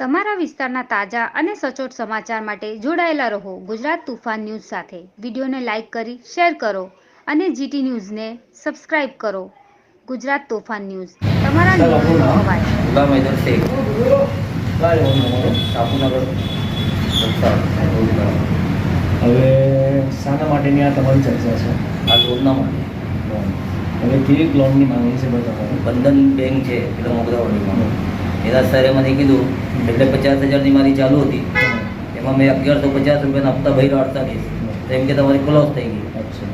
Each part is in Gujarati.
તમારા વિસ્તારના તાજા અને સચોટ સમાચાર માટે જોડાયેલા રહો ગુજરાત તુફાન ન્યૂઝ સાથે. વિડીયોને લાઇક કરી શેર કરો અને જીટી ન્યૂઝને સબસ્ક્રાઇબ કરો. ગુજરાત તોફાન ન્યૂઝ તમારા અવાજ. હવે શાના માટેની આ તમારી ચર્ચા છે? આ લોનના માટે. હવે કેવી લોનની માંગણી છે બધા બંધન બેંક છે પેલા મોગરાવાડીમાં એના સરે મને કીધું એટલે પચાસ હજારની મારી ચાલુ હતી. એમાં મેં અગિયારસો પચાસ રૂપિયાના હપ્તા ભર્યા અડતાલીસ. તો એમ કે તમારી ક્લોઝ થઈ ગઈ.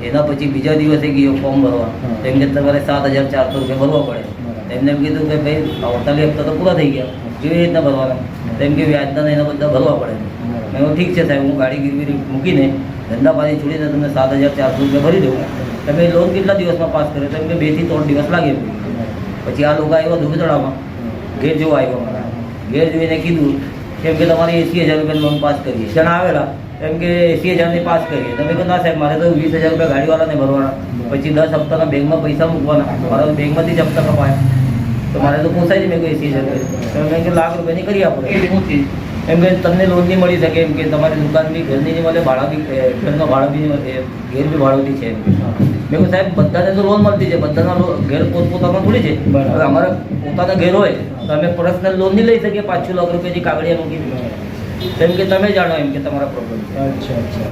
એના પછી બીજા દિવસે ગયો ફોર્મ ભરવા. તો એમ કે તમારે સાત હજાર ચારસો રૂપિયા ભરવા પડે. એમને એમ કીધું કે ભાઈ અડતાલીસ હપ્તા તો પૂરા થઈ ગયા. કેવી રીતના ભરવાના? તો એમ કે વ્યાજના એના બધા ભરવા પડે. મેં ઠીક છે સાહેબ હું ગાડી ગીરવી મૂકીને ધંધા પાણી છોડીને તમને સાત હજાર ચારસો રૂપિયા ભરી દઉં. તમે લોન કેટલા દિવસમાં પાસ કર્યો? તો એમ કે બેથી ત્રણ દિવસ લાગે પછી આ લોકો આવ્યો ધૂપચડામાં ઘેર જોવા આવ્યો મારા. ઘેર જોઈને કીધું કેમ કે તમારે એસી હજાર રૂપિયા લોન પાસ કરીએ. જણા આવેલા એમ કે એસી હજારની પાસ કરીએ. તમે કહો ના સાહેબ મારે તો વીસ હજાર રૂપિયા ગાડીવાળાને ભરવાના. પછી દસ હપ્તાના બેંકમાં પૈસા મૂકવાના. મારા તો બેંકમાંથી જ હપ્તા કપાયા. તો મારે તો પોસાય જ મેં કહ્યું એસી હજાર રૂપિયા. મેં લાખ રૂપિયાની કરી આપો. એમ કે તમને લોન નહીં મળી શકે એમ કે તમારી દુકાન બી ઘરની નહીં મળે ભાડા બી ઘરનો ભાડો બી ઘેર બી ભાડોથી છે મેં કહ્યું સાહેબ બધાને તો લોન મળતી છે બધાના ઘેર પોતપોતામાં થોડી છે. અમારા પોતાના ઘેર હોય તો અમે પર્સનલ લોન નહીં લઈ શકીએ પાંચ છ લાખ રૂપિયાની કાગળિયા મૂકી કેમ કે તમે જાણો એમ કે તમારા પ્રોબ્લેમ અચ્છા અચ્છા.